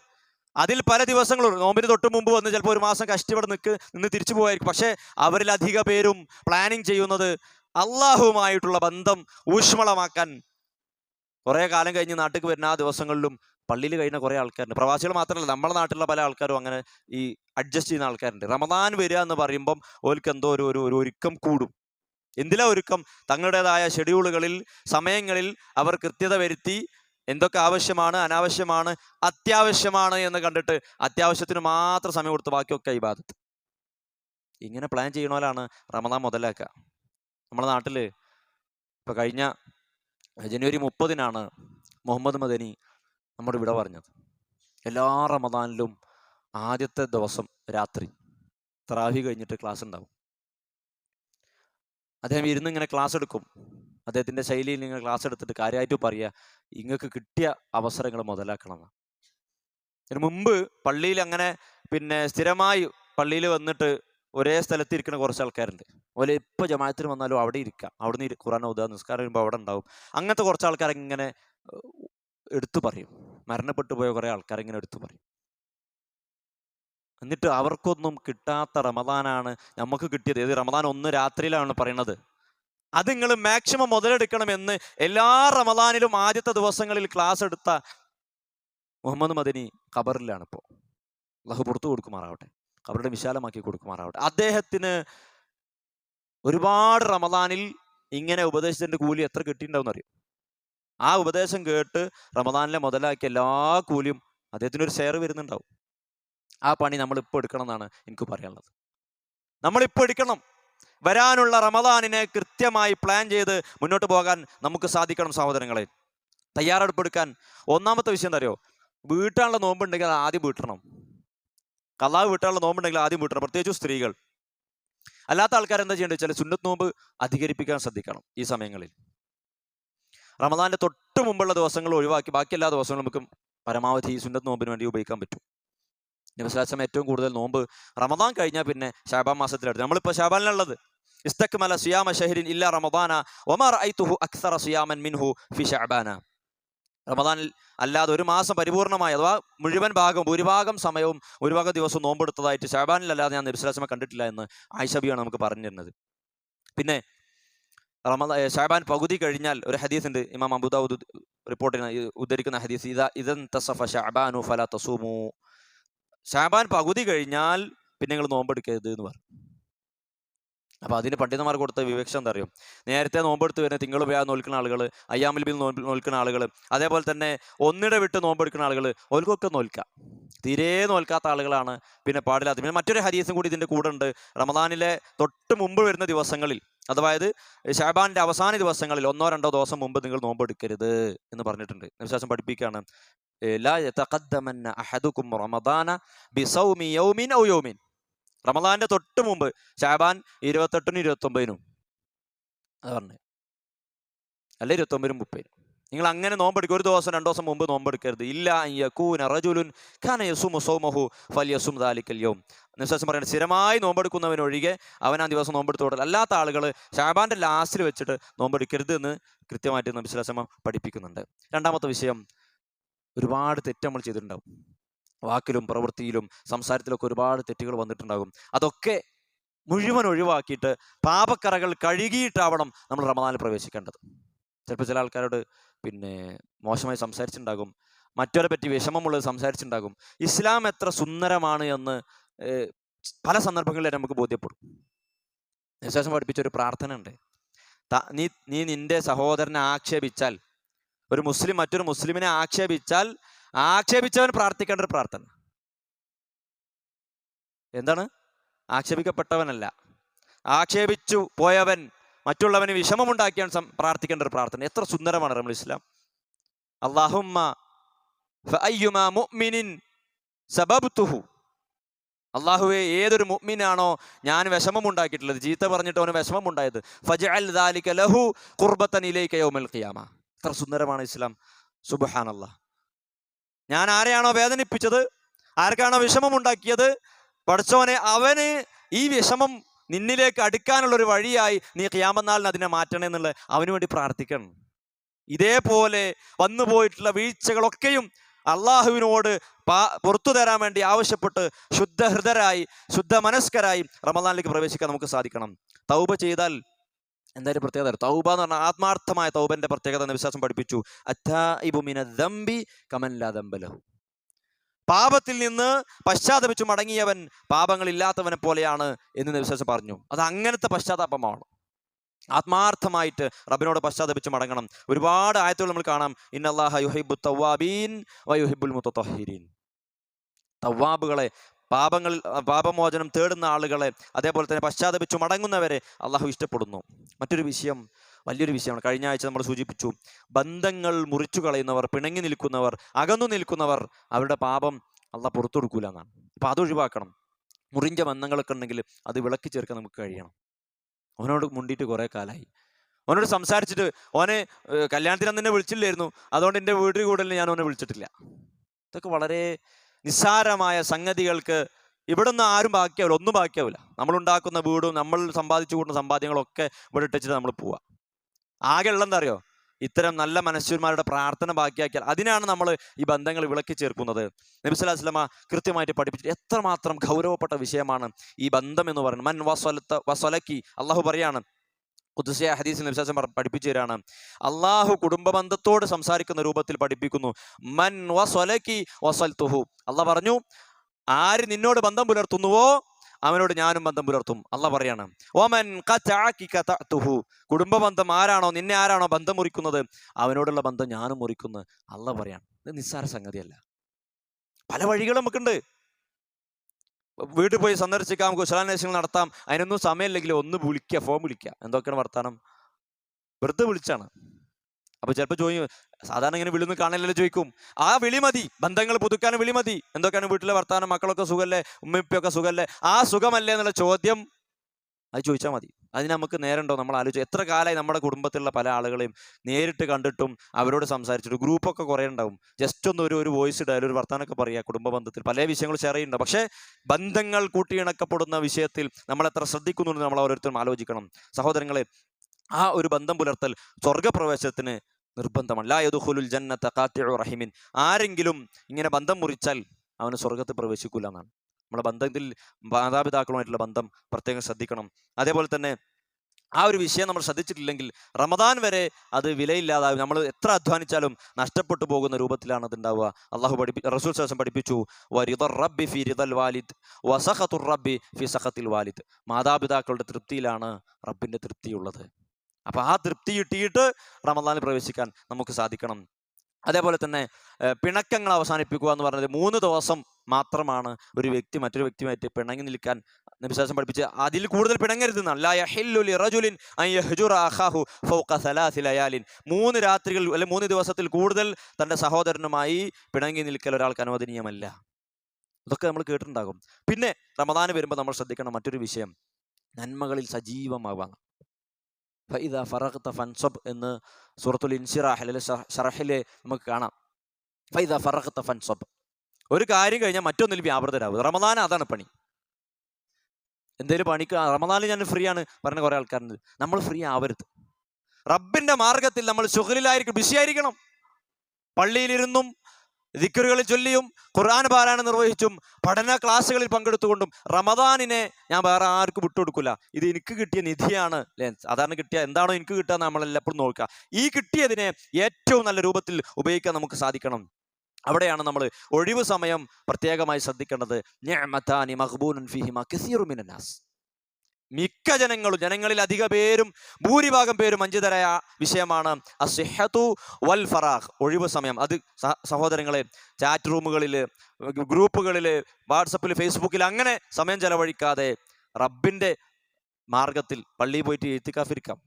അതിൽ പല ദിവസങ്ങളും നോമ്പിന് തൊട്ട് മുമ്പ് വന്ന് ചിലപ്പോൾ ഒരു മാസം കഷ്ടിവിടെ നിൽക്ക് നിന്ന് തിരിച്ചു പോകായിരിക്കും പക്ഷേ അവരിലധിക പേരും പ്ലാനിങ് ചെയ്യുന്നത് അള്ളാഹുവുമായിട്ടുള്ള ബന്ധം ഊഷ്മളമാക്കാൻ കുറേ കാലം കഴിഞ്ഞ് നാട്ടിൽ വരുന്ന ആ ദിവസങ്ങളിലും പള്ളിയിൽ കഴിയുന്ന കുറേ ആൾക്കാരുണ്ട്. പ്രവാസികൾ മാത്രമല്ല നമ്മുടെ നാട്ടിലുള്ള പല ആൾക്കാരും അങ്ങനെ ഈ അഡ്ജസ്റ്റ് ചെയ്യുന്ന ആൾക്കാരുണ്ട്. റമദാൻ വരിക എന്ന് പറയുമ്പം ഓൽക്ക് എന്തോ ഒരു ഒരു ഒരു ഒരുക്കം കൂടും. എന്തിലാ ഒരുക്കം? തങ്ങളുടേതായ ഷെഡ്യൂളുകളിൽ സമയങ്ങളിൽ അവർ കൃത്യത വരുത്തി എന്തൊക്കെ ആവശ്യമാണ് അനാവശ്യമാണ് അത്യാവശ്യമാണ് എന്ന് കണ്ടിട്ട് അത്യാവശ്യത്തിന് മാത്രം സമയം കൊടുത്ത് ബാക്കിയൊക്കെ ഇബാദത്ത്. ഇങ്ങനെ പ്ലാൻ ചെയ്യണോലാണ് റമദാൻ മുതലാക്കുക. നമ്മുടെ നാട്ടിൽ ഇപ്പൊ കഴിഞ്ഞ ജനുവരി മുപ്പതിനാണ് മുഹമ്മദ് മദനി നമ്മുടെ വിട പറഞ്ഞത്. എല്ലാ റമദാനിലും ആദ്യത്തെ ദിവസം രാത്രി ത്രാഹി കഴിഞ്ഞിട്ട് ക്ലാസ് ഉണ്ടാവും. അദ്ദേഹം ഇരുന്ന് ഇങ്ങനെ ക്ലാസ് എടുക്കും. അദ്ദേഹത്തിന്റെ ശൈലിയിൽ നിങ്ങൾ ക്ലാസ് എടുത്തിട്ട് കാര്യമായിട്ട് പറയുക ഇങ്ങക്ക് കിട്ടിയ അവസരങ്ങൾ മുതലാക്കണം. ഇതിന് മുമ്പ് പള്ളിയിൽ അങ്ങനെ പിന്നെ സ്ഥിരമായി പള്ളിയിൽ വന്നിട്ട് ഒരേ സ്ഥലത്ത് ഇരിക്കുന്ന കുറച്ച് ആൾക്കാരുണ്ട്. അതുപോലെ ഇപ്പോൾ ജമാഅത്തിന് വന്നാലും അവിടെ ഇരിക്കാം. അവിടെ നിന്ന് ഖുറാൻ ഓതുക നിസ്കാരം വരുമ്പോൾ അവിടെ ഉണ്ടാവും. അങ്ങനത്തെ കുറച്ച് ആൾക്കാർ ഇങ്ങനെ എടുത്തു പറയും. മരണപ്പെട്ടു പോയ കുറേ ആൾക്കാർ ഇങ്ങനെ എടുത്തു പറയും. എന്നിട്ട് അവർക്കൊന്നും കിട്ടാത്ത റമദാനാണ് നമുക്ക് കിട്ടിയത്. ഏത് റമദാൻ ഒന്ന് രാത്രിയിലാണ് പറയണത്? അത് നിങ്ങൾ മാക്സിമം മുതലെടുക്കണമെന്ന് എല്ലാ റമദാനിലും ആദ്യത്തെ ദിവസങ്ങളിൽ ക്ലാസ് എടുത്ത മുഹമ്മദ് മദനി ഖബറിലാണ് ഇപ്പോൾ അള്ളാഹു പുറത്തു കൊടുക്കുമാറാവട്ടെ. ഖബറുടെ വിശാലമാക്കി കൊടുക്കുമാറാവട്ടെ. അദ്ദേഹത്തിന് ഒരുപാട് റമദാനിൽ ഇങ്ങനെ ഉപദേശത്തിന്റെ കൂലി എത്ര കിട്ടിയിട്ടുണ്ടാവും അറിയോ ആ ഉപദേശം കേട്ട് റമദാനിലെ മുതലാക്കിയ എല്ലാ കൂലിയും അദ്ദേഹത്തിന് ഒരു ഷെയർ വരുന്നുണ്ടാവും. ആ പണി നമ്മൾ ഇപ്പോൾ എടുക്കണം എന്നാണ് എനിക്ക് പറയാനുള്ളത്. നമ്മളിപ്പോൾ എടുക്കണം. വരാനുള്ള റമദാനിനെ കൃത്യമായി പ്ലാൻ ചെയ്ത് മുന്നോട്ട് പോകാൻ നമുക്ക് സാധിക്കണം സഹോദരങ്ങളെ. തയ്യാറെടുപ്പെടുക്കാൻ ഒന്നാമത്തെ വിഷയം എന്താ അറിയോ വീട്ടാനുള്ള നോമ്പുണ്ടെങ്കിൽ ആദ്യം വീട്ടണം. കള്ളാവ് വീട്ടാനുള്ള നോമ്പുണ്ടെങ്കിൽ ആദ്യം വീട്ടണം. പ്രത്യേകിച്ച് സ്ത്രീകൾ. അല്ലാത്ത ആൾക്കാർ എന്താ ചെയ്യേണ്ടത് വെച്ചാൽ സുന്നത്ത് നോമ്പ് അധികരിപ്പിക്കാൻ ശ്രദ്ധിക്കണം ഈ സമയങ്ങളിൽ. റമദാന്റെ തൊട്ട് മുമ്പുള്ള ദിവസങ്ങൾ ഒഴിവാക്കി ബാക്കി എല്ലാ ദിവസങ്ങളും നമുക്ക് പരമാവധി ഈ സുന്നത്ത് നോമ്പിന് വേണ്ടി ഉപയോഗിക്കാൻ പറ്റും. നബിസ്ലാസം ഏറ്റവും കൂടുതൽ നോമ്പ് റമദാൻ കഴിഞ്ഞാൽ പിന്നെ ഷാബാൻ മാസത്തിലെടുത്ത്. നമ്മളിപ്പോൾ ഷാബാനിലുള്ളത് ഇസ്തക്മല സിയാമ ഷഹരിൻ ഇല്ല റമദാന ഒമാർ ഐത്തുഹു അക്സറ സിയാമൻ മിൻഹു ഫി ഷാബാന റമദാനിൽ അല്ലാതെ ഒരു മാസം പരിപൂർണമായി അഥവാ മുഴുവൻ ഭാഗം ഭൂരിഭാഗം സമയവും ഒരു ഭാഗം ദിവസവും നോമ്പെടുത്തതായിട്ട് ഷാബാനിലല്ലാതെ ഞാൻ നബിസ്ലാസമെ കണ്ടിട്ടില്ല എന്ന് ആയിഷബിയാണ് നമുക്ക് പറഞ്ഞിരുന്നത്. പിന്നെ റമദാ ഷാബാൻ പകുതി കഴിഞ്ഞാൽ ഒരു ഹദീസ് ഉണ്ട്. ഇമാം അബുദാവുദ് റിപ്പോർട്ട് ഉദ്ധരിക്കുന്ന ഹദീസ് ഇതാ ഇതൻ തസഫ ഷാബാനു ഫല തസൂമു. ഷാബാൻ പകുതി കഴിഞ്ഞാൽ പിന്നെ നിങ്ങൾ നോമ്പെടുക്കരുത് എന്ന് പറഞ്ഞു. അപ്പൊ അതിന് പണ്ഡിതന്മാർ കൊടുത്ത വിവക്ഷ എന്താ അറിയോ? നേരത്തെ നോമ്പെടുത്ത് വരുന്ന തിങ്കൾ വ്യാഴം നോൽക്കുന്ന ആളുകൾ അയ്യാമിൽ ബിൽ നോൽ നോൽക്കുന്ന ആളുകൾ അതേപോലെ തന്നെ ഒന്നിട വിട്ട് നോമ്പെടുക്കുന്ന ആളുകൾ ഓൽക്കൊക്കെ നോൽക്കാം. തീരെ നോൽക്കാത്ത ആളുകളാണ് പിന്നെ പാടില്ലാത്ത. പിന്നെ മറ്റൊരു ഹരീസും കൂടി ഇതിന്റെ കൂടെ ഉണ്ട്. റമദാനിലെ തൊട്ട് മുമ്പ് വരുന്ന ദിവസങ്ങളിൽ അതായത് ഷാബാന്റെ അവസാന ദിവസങ്ങളിൽ ഒന്നോ രണ്ടോ ദിവസം മുമ്പ് നിങ്ങൾ നോമ്പെടുക്കരുത് എന്ന് പറഞ്ഞിട്ടുണ്ട്. വിശ്വാസം പഠിപ്പിക്കുകയാണ് ലാ യതഖദ്ദമന്ന അഹദുക്കും റമദാന ബിസൗമി യൗമിൻ ഔ യൗമിൻ. റമദാന്റെ തൊട്ട് മുമ്പ് ഷാബാൻ ഇരുപത്തെട്ടിനും ഇരുപത്തൊമ്പതിനും. അത് പറഞ്ഞു. അല്ല ഇരുപത്തൊമ്പതിനും മുപ്പതിനും. നിങ്ങൾ അങ്ങനെ നോമ്പെടുക്കുക ഒരു ദിവസം രണ്ടു ദിവസം മുമ്പ് നോമ്പെടുക്കരുത് ഇല്ല യക്കൂന റജുലുൻ ഖാന യസുമു സൗമഹു പറയുന്നത് സ്ഥിരമായി നോമ്പെടുക്കുന്നവനൊഴികെ അവൻ ആ ദിവസം നോമ്പെടുത്തു അല്ലാത്ത ആളുകൾ ഷാബാന്റെ ലാസ്റ്റിൽ വെച്ചിട്ട് നോമ്പെടുക്കരുത് എന്ന് കൃത്യമായിട്ട് നബിസ്ലാസമ പഠിപ്പിക്കുന്നുണ്ട്. രണ്ടാമത്തെ വിഷയം ഒരുപാട് തെറ്റ് നമ്മൾ ചെയ്തിട്ടുണ്ടാവും. വാക്കിലും പ്രവൃത്തിയിലും സംസാരത്തിലൊക്കെ ഒരുപാട് തെറ്റുകൾ വന്നിട്ടുണ്ടാകും. അതൊക്കെ മുഴുവൻ ഒഴിവാക്കിയിട്ട് പാപക്കറകൾ കഴുകിയിട്ടാവണം നമ്മൾ റമദാനിൽ പ്രവേശിക്കേണ്ടത്. ചിലപ്പോൾ ചില ആൾക്കാരോട് പിന്നെ മോശമായി സംസാരിച്ചിട്ടുണ്ടാകും. മറ്റവരെ പറ്റി വിഷമമുള്ളത് സംസാരിച്ചിട്ടുണ്ടാകും. ഇസ്ലാം എത്ര സുന്ദരമാണ് എന്ന് പല സന്ദർഭങ്ങളിലും നമുക്ക് ബോധ്യപ്പെടും. വിശ്വാസം പഠിപ്പിച്ച ഒരു പ്രാർത്ഥന ഉണ്ട് നീ നീ നിന്റെ സഹോദരനെ ആക്ഷേപിച്ചാൽ ഒരു മുസ്ലിം മറ്റൊരു മുസ്ലിമിനെ ആക്ഷേപിച്ചാൽ ആക്ഷേപിച്ചവൻ പ്രാർത്ഥിക്കേണ്ട ഒരു പ്രാർത്ഥന. എന്താണ്? ആക്ഷേപിക്കപ്പെട്ടവനല്ല. ആക്ഷേപിച്ചു പോയവൻ മറ്റുള്ളവന് വിഷമമുണ്ടാക്കിയാണ് പ്രാർത്ഥിക്കേണ്ട ഒരു പ്രാർത്ഥന. എത്ര സുന്ദരമാണ് നമ്മൾ ഇസ്ലാം. അള്ളാഹുമ്മ സബബ്തുഹു. അള്ളാഹുവെ ഏതൊരു മുഅ്മിനാണോ ഞാൻ വിഷമമുണ്ടാക്കിയിട്ടുള്ളത്. ചീത്ത പറഞ്ഞിട്ട് അവന് വിഷമം ഉണ്ടായത് ഫജഅൽ ദാലിക ലഹു കുർബത്തനിലേക്ക് യൗമൽ ഖിയാമ. എത്ര സുന്ദരമാണ് ഇസ്ലാം. സുബഹാൻ സുബ്ഹാനല്ലാഹ് ഞാൻ ആരെയാണോ വേദനിപ്പിച്ചത്? ആർക്കാണോ വിഷമം ഉണ്ടാക്കിയത് പഠിച്ചവനെ അവന് ഈ വിഷമം നിന്നിലേക്ക് അടുക്കാനുള്ളൊരു വഴിയായി നീ ക്യാമനാളിന് അതിനെ മാറ്റണേ എന്നുള്ളത് അവന് വേണ്ടി പ്രാർത്ഥിക്കണം. ഇതേപോലെ വന്നു പോയിട്ടുള്ള വീഴ്ചകളൊക്കെയും അള്ളാഹുവിനോട് പുറത്തു തരാൻ വേണ്ടി ആവശ്യപ്പെട്ട് ശുദ്ധഹൃദരായി ശുദ്ധ മനസ്കരായി റമദാനിലേക്ക് പ്രവേശിക്കാൻ നമുക്ക് സാധിക്കണം. തൗബ ചെയ്താൽ എന്തായാലും പ്രത്യേകത തൗബ എന്ന് പറഞ്ഞാൽ ആത്മാർത്ഥമായ തൗബന്റെ പ്രത്യേകത എന്ന വിശ്വാസം പഠിപ്പിച്ചു. അറ്റാഇബു മിന ദംബി കമൻ ലാ ദംബ ലഹു. പാപത്തിൽ നിന്ന് പശ്ചാത്തപിച്ചു മടങ്ങിയവൻ പാപങ്ങളില്ലാത്തവനെ പോലെയാണ് എന്ന് വിശ്വാസം പറഞ്ഞു. അത് അങ്ങനത്തെ പശ്ചാത്താപമാണ്. ആത്മാർത്ഥമായിട്ട് റബ്ബിനോട് പശ്ചാത്തപിച്ച് മടങ്ങണം. ഒരുപാട് ആയത്തുകൾ നമ്മൾ കാണാം. ഇന്നല്ലാഹ യുഹിബു തവാബീൻ വയുഹിബുൽ മുത്തഹിരീൻ തവാബുകളെ പാപങ്ങൾ പാപമോചനം തേടുന്ന ആളുകളെ അതേപോലെ തന്നെ പശ്ചാത്തപിച്ചു മടങ്ങുന്നവരെ അള്ളാഹു ഇഷ്ടപ്പെടുന്നു. മറ്റൊരു വിഷയം വലിയൊരു വിഷയമാണ്. കഴിഞ്ഞ ആഴ്ച നമ്മൾ സൂചിപ്പിച്ചു ബന്ധങ്ങൾ മുറിച്ചു കളയുന്നവർ പിണങ്ങി നിൽക്കുന്നവർ അകന്നു നിൽക്കുന്നവർ അവരുടെ പാപം അള്ളാഹ് പുറത്തു കൊടുക്കൂല എന്നാണ്. അപ്പം അത് ഒഴിവാക്കണം. മുറിഞ്ഞ ബന്ധങ്ങളൊക്കെ ഉണ്ടെങ്കിൽ അത് വിളക്കി ചേർക്കാൻ നമുക്ക് കഴിയണം. അവനോട് മുണ്ടിയിട്ട് കുറേ കാലമായി അവനോട് സംസാരിച്ചിട്ട് ഓനെ കല്യാണത്തിന് അന്ന് എന്നെ വിളിച്ചില്ലായിരുന്നു. അതുകൊണ്ട് എന്റെ വീട്ടിൽ കൂടുതൽ ഞാൻ അവനെ വിളിച്ചിട്ടില്ല. ഇതൊക്കെ വളരെ നിസ്സാരമായ സംഗതികൾക്ക് ഇവിടെ നിന്ന് ആരും ബാക്കിയാവില്ല ഒന്നും ബാക്കിയാവില്ല. നമ്മൾ ഉണ്ടാക്കുന്ന വീടും നമ്മൾ സമ്പാദിച്ചു കൂടുന്ന സമ്പാദ്യങ്ങളൊക്കെ ഇവിടെ ഇട്ടിച്ചിട്ട് നമ്മൾ പോവുക ആകെ ഉള്ളതെന്താ അറിയോ? ഇത്തരം നല്ല മനസ്സുമാരുടെ പ്രാർത്ഥന ബാക്കിയാക്കിയാൽ അതിനാണ് നമ്മൾ ഈ ബന്ധങ്ങൾ വിളക്കി ചേർക്കുന്നത്. നബിസ്വലാസ്ലമ കൃത്യമായിട്ട് പഠിപ്പിച്ചിട്ട് എത്രമാത്രം ഗൗരവപ്പെട്ട വിഷയമാണ് ഈ ബന്ധം എന്ന് പറയുന്നത്. മൻ വസ്വലത്ത വസ്വലക്കി അള്ളാഹു പറയാണ് കുദ്സിയ ഹദീസിൽ വിശ്വാസം പഠിപ്പിച്ചു തരാണ് അള്ളാഹു കുടുംബ ബന്ധത്തോട് സംസാരിക്കുന്ന രൂപത്തിൽ പഠിപ്പിക്കുന്നു. മൻ വസ്വലക്കി വസൽത്തുഹു അള്ളാഹ് പറഞ്ഞു ആര് നിന്നോട് ബന്ധം പുലർത്തുന്നുവോ അവനോട് ഞാനും ബന്ധം പുലർത്തും. അല്ല പറയാണ് ഓമൻ ഖതഅതുഹു കുടുംബ ബന്ധം ആരാണോ നിന്നെ ആരാണോ ബന്ധം മുറിക്കുന്നത്? അവനോടുള്ള ബന്ധം ഞാനും മുറിക്കുന്നു. അല്ല പറയാണ് ഇത് നിസ്സാര സംഗതിയല്ല. പല വഴികളും നമുക്കുണ്ട്. വീട്ടിൽ പോയി സന്ദർശിക്കാം കുശലാന്വേഷണങ്ങൾ നടത്താം. അതിനൊന്നും സമയമില്ലെങ്കിൽ ഒന്ന് വിളിക്കുക ഫോൺ വിളിക്കുക. എന്തൊക്കെയാണ് വർത്താനം? വെറുതെ വിളിച്ചാണ്. അപ്പൊ ചിലപ്പോൾ ചോദിക്കും സാധാരണ ഇങ്ങനെ വിളിന്ന് കാണില്ലല്ലോ ചോദിക്കും. ആ വിളി മതി. ബന്ധങ്ങൾ പുതുക്കാൻ വിളി മതി. എന്തൊക്കെയാണ് വീട്ടിലെ വർത്താനം? മക്കളൊക്കെ സുഖമല്ലേ? ഉമ്മയൊക്കെ സുഖമല്ലേ? ആ സുഖമല്ലേ എന്നുള്ള ചോദ്യം അത് ചോദിച്ചാൽ മതി. അതിന് നമുക്ക് നേരമുണ്ടോ നമ്മൾ ആലോചിച്ചു എത്ര കാലമായി നമ്മുടെ കുടുംബത്തിലുള്ള പല ആളുകളെയും നേരിട്ട് കണ്ടിട്ടും അവരോട് സംസാരിച്ചിട്ട് ഗ്രൂപ്പൊക്കെ കുറേ ഉണ്ടാവും. ജസ്റ്റ് ഒന്ന് ഒരു ഒരു വോയിസ് ഇടാൻ ഒരു വർത്തമാനമൊക്കെ പറയുക കുടുംബ ബന്ധത്തിൽ പല വിഷയങ്ങൾ ഷെയർ ചെയ്യുന്നുണ്ട്. പക്ഷേ ബന്ധങ്ങൾ കൂട്ടിയിണക്കപ്പെടുന്ന വിഷയത്തിൽ നമ്മൾ എത്ര ശ്രദ്ധിക്കുന്നുണ്ട് നമ്മൾ ഓരോരുത്തരും ആലോചിക്കണം. സഹോദരങ്ങളെ ആ ഒരു ബന്ധം പുലർത്തൽ സ്വർഗപ്രവേശത്തിന് നിർബന്ധമാണ് ലാ യദുഖുലുൽ ജന്നത ഖാത്തിഉ റഹിമിൻ. ആരെങ്കിലും ഇങ്ങനെ ബന്ധം മുറിച്ചാൽ അവന് സ്വർഗത്തിൽ പ്രവേശിക്കൂല എന്നാണ്. നമ്മുടെ ബന്ധത്തിൽ മാതാപിതാക്കളുമായിട്ടുള്ള ബന്ധം പ്രത്യേകം ശ്രദ്ധിക്കണം. അതേപോലെ തന്നെ ആ ഒരു വിഷയം നമ്മൾ ശ്രദ്ധിച്ചിട്ടില്ലെങ്കിൽ റമദാൻ വരെ അത് വിലയില്ലാതാവും. നമ്മൾ എത്ര അധ്വാനിച്ചാലും നഷ്ടപ്പെട്ടു പോകുന്ന രൂപത്തിലാണ് അത് ഉണ്ടാവുക അള്ളാഹു പഠിപ്പി റസൂൽ ശേഷം പഠിപ്പിച്ചു റബ്ബി ഫി റിദൽ വാലിദ് വസഹത്തുർ റബ്ബി ഫി സഹത്തിൽ വാലിദ്. മാതാപിതാക്കളുടെ തൃപ്തിയിലാണ് റബ്ബിന്റെ തൃപ്തിയുള്ളത്. അപ്പൊ ആ തൃപ്തി കിട്ടിയിട്ട് റമദാനിൽ പ്രവേശിക്കാൻ നമുക്ക് സാധിക്കണം. അതേപോലെ തന്നെ പിണക്കങ്ങൾ അവസാനിപ്പിക്കുക എന്ന് പറഞ്ഞത് മൂന്ന് ദിവസം മാത്രമാണ് ഒരു വ്യക്തി മറ്റൊരു വ്യക്തിയുമായിട്ട് പിണങ്ങി നിൽക്കാൻ നബിശാസം പഠിപ്പിച്ച്. അതിൽ കൂടുതൽ പിണങ്ങരുതെന്നാണ്. മൂന്ന് രാത്രികൾ അല്ലെ മൂന്ന് ദിവസത്തിൽ കൂടുതൽ തന്റെ സഹോദരനുമായി പിണങ്ങി നിൽക്കൽ ഒരാൾക്ക് അനുവദനീയമല്ല. ഇതൊക്കെ നമ്മൾ കേട്ടിട്ടുണ്ടാകും. പിന്നെ റമദാന് വരുമ്പോൾ നമ്മൾ ശ്രദ്ധിക്കണം മറ്റൊരു വിഷയം നന്മകളിൽ സജീവമാവാണ് ഫൈദ ഫറഖ്ത ഫൻസബ് എന്ന് സൂറത്തുൽ ഇൻഷിറാഹ് അല്ലെങ്കിൽ ഷറഹിലെ നമുക്ക് കാണാം. ഫൈദ ഫറഖ്ത ഫൻസബ്. ഒരു കാര്യം കഴിഞ്ഞാൽ മറ്റൊന്നിൽ വ്യാപൃതരാകും റമദാൻ അതാണ് പണി. എന്തേലും പണിക്ക് റമദാനിൽ ഞാൻ ഫ്രീ ആണ് പറഞ്ഞ കുറെ ആൾക്കാരുണ്ട്. നമ്മൾ ഫ്രീ ആവരുത്. റബ്ബിന്റെ മാർഗത്തിൽ നമ്മൾ ശുഹലിലായിരിക്കും ബിസി ആയിരിക്കണം പള്ളിയിലിരുന്നും ദിക്കറുകളിൽ ചൊല്ലിയും ഖുർആൻ പാരായണം നിർവഹിച്ചും പഠന ക്ലാസ്സുകളിൽ പങ്കെടുത്തുകൊണ്ടും റമദാനിനെ ഞാൻ വേറെ ആർക്കും വിട്ടുകൊടുക്കില്ല ഇത് എനിക്ക് കിട്ടിയ നിധിയാണ് അല്ലേ സാധാരണ കിട്ടിയ എന്താണോ എനിക്ക് കിട്ടുക നമ്മളെല്ലാം എപ്പോഴും നോക്കുക. ഈ കിട്ടിയതിനെ ഏറ്റവും നല്ല രൂപത്തിൽ ഉപയോഗിക്കാൻ നമുക്ക് സാധിക്കണം. അവിടെയാണ് നമ്മൾ ഒഴിവ് സമയം പ്രത്യേകമായി ശ്രദ്ധിക്കേണ്ടത്. ഞാൻ മഹബൂൻ ഫിഹിമ കസീറുമിനാസ് മിക്ക ജനങ്ങളും ജനങ്ങളിൽ അധിക പേരും ഭൂരിഭാഗം പേരും അഞ്ചുതരായ വിഷയമാണ് അസിഹത്തു വൽ ഫറാഖ് ഒഴിവ് സമയം. അത് സഹോദരങ്ങളെ ചാറ്റ് റൂമുകളിൽ ഗ്രൂപ്പുകളിൽ വാട്സപ്പിൽ ഫേസ്ബുക്കിൽ അങ്ങനെ സമയം ചെലവഴിക്കാതെ റബ്ബിന്റെ മാർഗത്തിൽ പള്ളിയിൽ പോയിട്ട് എഴുത്തിക്കാഫിരിക്കാം.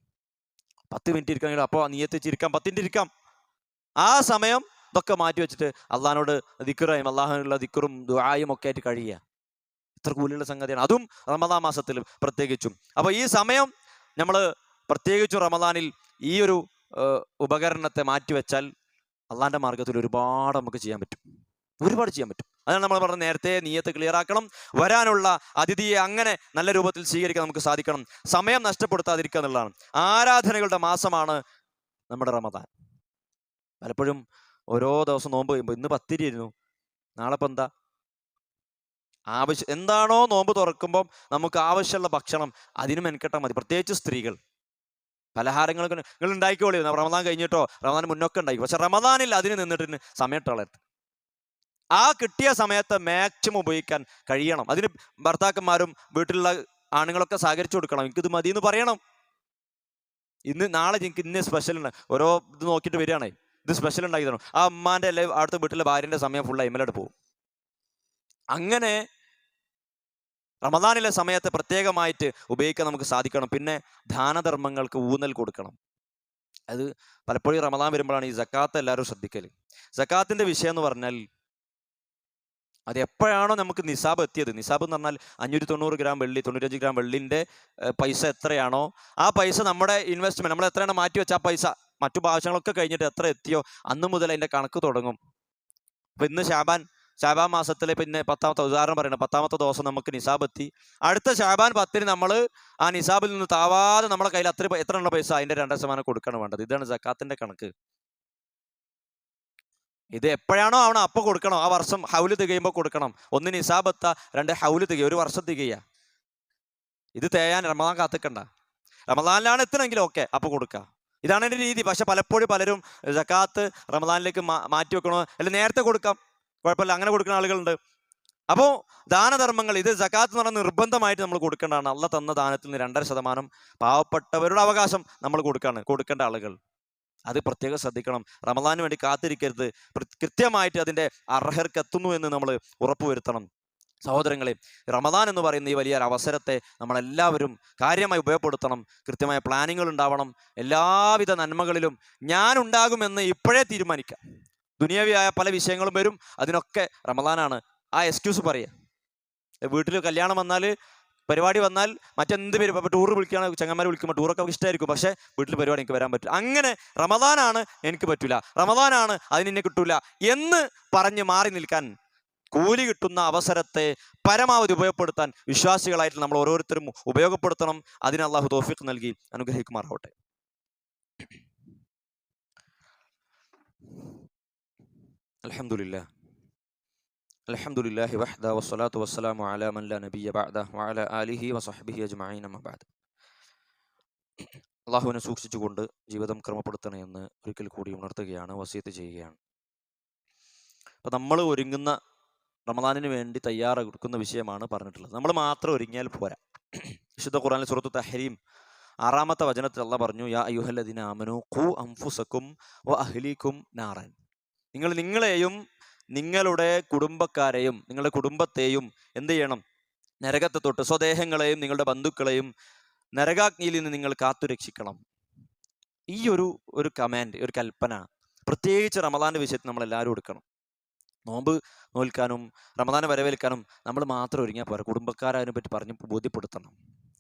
പത്ത് മിനിറ്റ് ഇരിക്കണമെങ്കിൽ അപ്പോൾ നീയത്തിച്ചിരിക്കാം പത്തിന്റെ ഇരിക്കാം. ആ സമയം ഇതൊക്കെ മാറ്റി വെച്ചിട്ട് അള്ളഹാനോട് ദിക്കുറായും അള്ളാഹുനുള്ള ദിക്കുറും ദുആയും ഒക്കെ ആയിട്ട് കഴിയുക. ഇത്ര കൂലിയുള്ള സംഗതിയാണ്. അതും റമദാ മാസത്തിൽ പ്രത്യേകിച്ചും. അപ്പോൾ ഈ സമയം നമ്മൾ പ്രത്യേകിച്ചും റമദാനിൽ ഈ ഒരു ഉപകരണത്തെ മാറ്റിവെച്ചാൽ അള്ളാന്റെ മാർഗത്തിൽ ഒരുപാട് നമുക്ക് ചെയ്യാൻ പറ്റും. ഒരുപാട് ചെയ്യാൻ പറ്റും. അതാണ് നമ്മൾ പറഞ്ഞ നേരത്തെ നീയത്ത് ക്ലിയർ ആക്കണം. വരാനുള്ള അതിഥിയെ അങ്ങനെ നല്ല രൂപത്തിൽ സ്വീകരിക്കാൻ നമുക്ക് സാധിക്കണം. സമയം നഷ്ടപ്പെടുത്താതിരിക്കുക എന്നുള്ളതാണ്. ആരാധനകളുടെ മാസമാണ് നമ്മുടെ റമദാൻ. പലപ്പോഴും ഓരോ ദിവസം നോമ്പ് കഴിയുമ്പോൾ ഇന്ന് പത്തിരി ഇരുന്നു നാളെ ഇപ്പം എന്താ? ആവശ്യം എന്താണോ നോമ്പ് തുറക്കുമ്പം നമുക്ക് ആവശ്യമുള്ള ഭക്ഷണം അതിന് മെനക്കെട്ടാൽ മതി. പ്രത്യേകിച്ച് സ്ത്രീകൾ. പലഹാരങ്ങളൊക്കെ നിങ്ങൾ ഉണ്ടാക്കിക്കോളി. റമദാൻ കഴിഞ്ഞിട്ടോ റമദാൻ മുന്നൊക്കെ ഉണ്ടാക്കി. പക്ഷെ റമദാനിൽ അതിന് നിന്നിട്ട് സമയത്തുള്ളത് ആ കിട്ടിയ സമയത്ത് മാക്സിമം ഉപയോഗിക്കാൻ കഴിയണം. അതിന് ഭർത്താക്കന്മാരും വീട്ടിലുള്ള ആണുങ്ങളൊക്കെ സഹകരിച്ചു കൊടുക്കണം. എനിക്കിത് മതി എന്ന് പറയണം. ഇന്ന് നാളെ എനിക്ക് ഇന്ന സ്പെഷ്യൽ ഉണ്ട്. ഓരോ ഇത് നോക്കിയിട്ട് വരികയാണേ. ഇത് സ്പെഷ്യൽ ഉണ്ടാക്കി തരണം. ആ അമ്മാന്റെ അല്ലെ അടുത്ത വീട്ടിലെ ഭാര്യന്റെ സമയം ഫുൾ അയിമലോട്ട് പോകും. അങ്ങനെ റമദാനിലെ സമയത്ത് പ്രത്യേകമായിട്ട് ഉപയോഗിക്കാൻ നമുക്ക് സാധിക്കണം. പിന്നെ ദാനധർമ്മങ്ങൾക്ക് ഊന്നൽ കൊടുക്കണം. അത് പലപ്പോഴും റമദാൻ വരുമ്പോഴാണ് ഈ ജക്കാത്ത് എല്ലാവരും ശ്രദ്ധിക്കൽ ജക്കാത്തിന്റെ വിഷയം എന്ന് പറഞ്ഞാൽ അത് എപ്പോഴാണോ നമുക്ക് നിസാബ് എത്തിയത്. നിസാബ് എന്ന് പറഞ്ഞാൽ അഞ്ഞൂറ്റി തൊണ്ണൂറ് ഗ്രാം വെള്ളി തൊണ്ണൂറ്റഞ്ച് ഗ്രാം വെള്ളിന്റെ പൈസ എത്രയാണോ ആ പൈസ നമ്മുടെ ഇൻവെസ്റ്റ്മെന്റ് നമ്മൾ എത്രയാണ് മാറ്റി വെച്ച ആ പൈസ മറ്റു ആവശ്യങ്ങളൊക്കെ കഴിഞ്ഞിട്ട് എത്ര എത്തിയോ അന്ന് മുതൽ അതിന്റെ കണക്ക് തുടങ്ങും. അപ്പം ഇന്ന് ഷാബാൻ ഷാബാൻ മാസത്തിലെ പിന്നെ പത്താമത്തെ ഉദാഹരണം പറയുന്നത് പത്താമത്തെ ദിവസം നമുക്ക് നിസാബ് എത്തി. അടുത്ത ഷാബാൻ പത്തിന് നമ്മൾ ആ നിസാബിൽ നിന്ന് താവാതെ നമ്മുടെ കയ്യിൽ അത്ര എത്ര ഉള്ള പൈസ അതിന്റെ രണ്ടര ശതമാനം കൊടുക്കണം വേണ്ടത്. ഇതാണ് ജക്കാത്തിന്റെ കണക്ക്. ഇത് എപ്പോഴാണോ ആവണം അപ്പോൾ കൊടുക്കണം ആ വർഷം ഹൗൽ തികയുമ്പോൾ കൊടുക്കണം. ഒന്ന് നിസാബ് എത്താ രണ്ട് ഹൗൽ തികയ ഒരു വർഷം തികയ. ഇത് തേയാൻ റമദാൻ കാത്തിക്കണ്ട. റമദാനിലാണ് എത്തണമെങ്കിൽ ഓക്കെ അപ്പോൾ കൊടുക്കുക ഇതാണ് എന്റെ രീതി. പക്ഷെ പലപ്പോഴും പലരും ജക്കാത്ത് റമദാനിലേക്ക് മാറ്റി വെക്കണോ അല്ലെങ്കിൽ നേരത്തെ കൊടുക്കാം. കുഴപ്പമില്ല. അങ്ങനെ കൊടുക്കുന്ന ആളുകളുണ്ട്. അപ്പോൾ ദാനധർമ്മങ്ങൾ ഇത് ജക്കാത്ത് എന്ന് പറഞ്ഞാൽ നിർബന്ധമായിട്ട് നമ്മൾ കൊടുക്കേണ്ടതാണ്. അള്ള തന്ന ദാനത്തിൽ നിന്ന് രണ്ടര ശതമാനം പാവപ്പെട്ടവരുടെ അവകാശം നമ്മൾ കൊടുക്കാണ് കൊടുക്കേണ്ട ആളുകൾ. അത് പ്രത്യേകം ശ്രദ്ധിക്കണം. റമദാന് വേണ്ടി കാത്തിരിക്കരുത്. കൃത്യമായിട്ട് അതിന്റെ അർഹർക്ക് എത്തുന്നു എന്ന് നമ്മൾ ഉറപ്പുവരുത്തണം. സഹോദരങ്ങളെ റമദാൻ എന്ന് പറയുന്ന ഈ വലിയൊരു അവസരത്തെ നമ്മളെല്ലാവരും കാര്യമായി ഉപയോഗപ്പെടുത്തണം. കൃത്യമായ പ്ലാനിങ്ങുകൾ ഉണ്ടാവണം. എല്ലാവിധ നന്മകളിലും ഞാനുണ്ടാകുമെന്ന് ഇപ്പോഴേ തീരുമാനിക്കാം. ദുനിയാവിയായ പല വിഷയങ്ങളും വരും. അതിനൊക്കെ റമദാനാണ്. ആ എക്സ്ക്യൂസ് പറയുക വീട്ടിൽ കല്യാണം വന്നാൽ പരിപാടി വന്നാൽ മറ്റെന്ത് പേര് ഇപ്പോൾ ടൂർ വിളിക്കുകയാണ് ചങ്ങന്മാർ വിളിക്കുമ്പോൾ ടൂറൊക്കെ അവർക്ക് ഇഷ്ടമായിരിക്കും പക്ഷേ വീട്ടിൽ പരിപാടി എനിക്ക് വരാൻ പറ്റില്ല. അങ്ങനെ റമദാനാണ് എനിക്ക് പറ്റില്ല റമദാനാണ് അതിന് എന്നെ കിട്ടൂല എന്ന് പറഞ്ഞ് മാറി നിൽക്കാൻ കൂലി കിട്ടുന്ന അവസരത്തെ പരമാവധി ഉപയോഗപ്പെടുത്താൻ വിശ്വാസികളായിട്ട് നമ്മൾ ഓരോരുത്തരും ഉപയോഗപ്പെടുത്തണം. അതിന് അള്ളാഹു തോഫിക്ക് നൽകി അനുഗ്രഹിക്കുമാറാവട്ടെ. അലഹമുല്ല അലഹമുല്ലാഹി വഹ്ദ വസ്സലാത്തു വസ്സലാമു അലാ മൻ ലാ നബിയ ബഅദ വഅല ആലിഹി വസഹ്ബിഹി അജ്മഈൻ അമ്മ ബഅദ്. അള്ളാഹുവിനെ സൂക്ഷിച്ചുകൊണ്ട് ജീവിതം ക്രമപ്പെടുത്തണമെന്ന് ഒരിക്കൽ കൂടി ഉണർത്തുകയാണ് വസീത്ത് ചെയ്യുകയാണ്. അപ്പോൾ നമ്മൾ ഒരുങ്ങുന്ന റമദാനിന് വേണ്ടി തയ്യാറെടുക്കുന്ന വിഷയമാണ് പറഞ്ഞിട്ടുള്ളത്. നമ്മൾ മാത്രം ഒരുങ്ങിയാൽ പോരാ. വിശുദ്ധ ഖുറാനിൽ സുഹൃത്തു തഹരീം ആറാമത്തെ വചനത്തിൽ അല്ല പറഞ്ഞു യാ അയ്യുഹല്ലദിന ആമനു ഖു അംഫുസക്കും വ അഹ്ലീക്കും നാറൻ. നിങ്ങൾ നിങ്ങളെയും നിങ്ങളുടെ കുടുംബക്കാരെയും നിങ്ങളുടെ കുടുംബത്തെയും എന്ത് ചെയ്യണം? നരകത്തെ തൊട്ട് സ്വദേഹങ്ങളെയും നിങ്ങളുടെ ബന്ധുക്കളെയും നരകാഗ്നിയിൽ നിന്ന് നിങ്ങൾ കാത്തുരക്ഷിക്കണം. ഈ ഒരു ഒരു കമാൻഡ് ഒരു കൽപ്പന പ്രത്യേകിച്ച് റമദാന്റെ വിഷയത്തിൽ നമ്മൾ എല്ലാവരും എടുക്കണം. നോമ്പ് നോൽക്കാനും റമദാനെ വരവേൽക്കാനും നമ്മൾ മാത്രം ഒരുങ്ങിയാൽ പോരാ. കുടുംബക്കാരെ അതിനെ പറ്റി പറഞ്ഞ് ബോധ്യപ്പെടുത്തണം.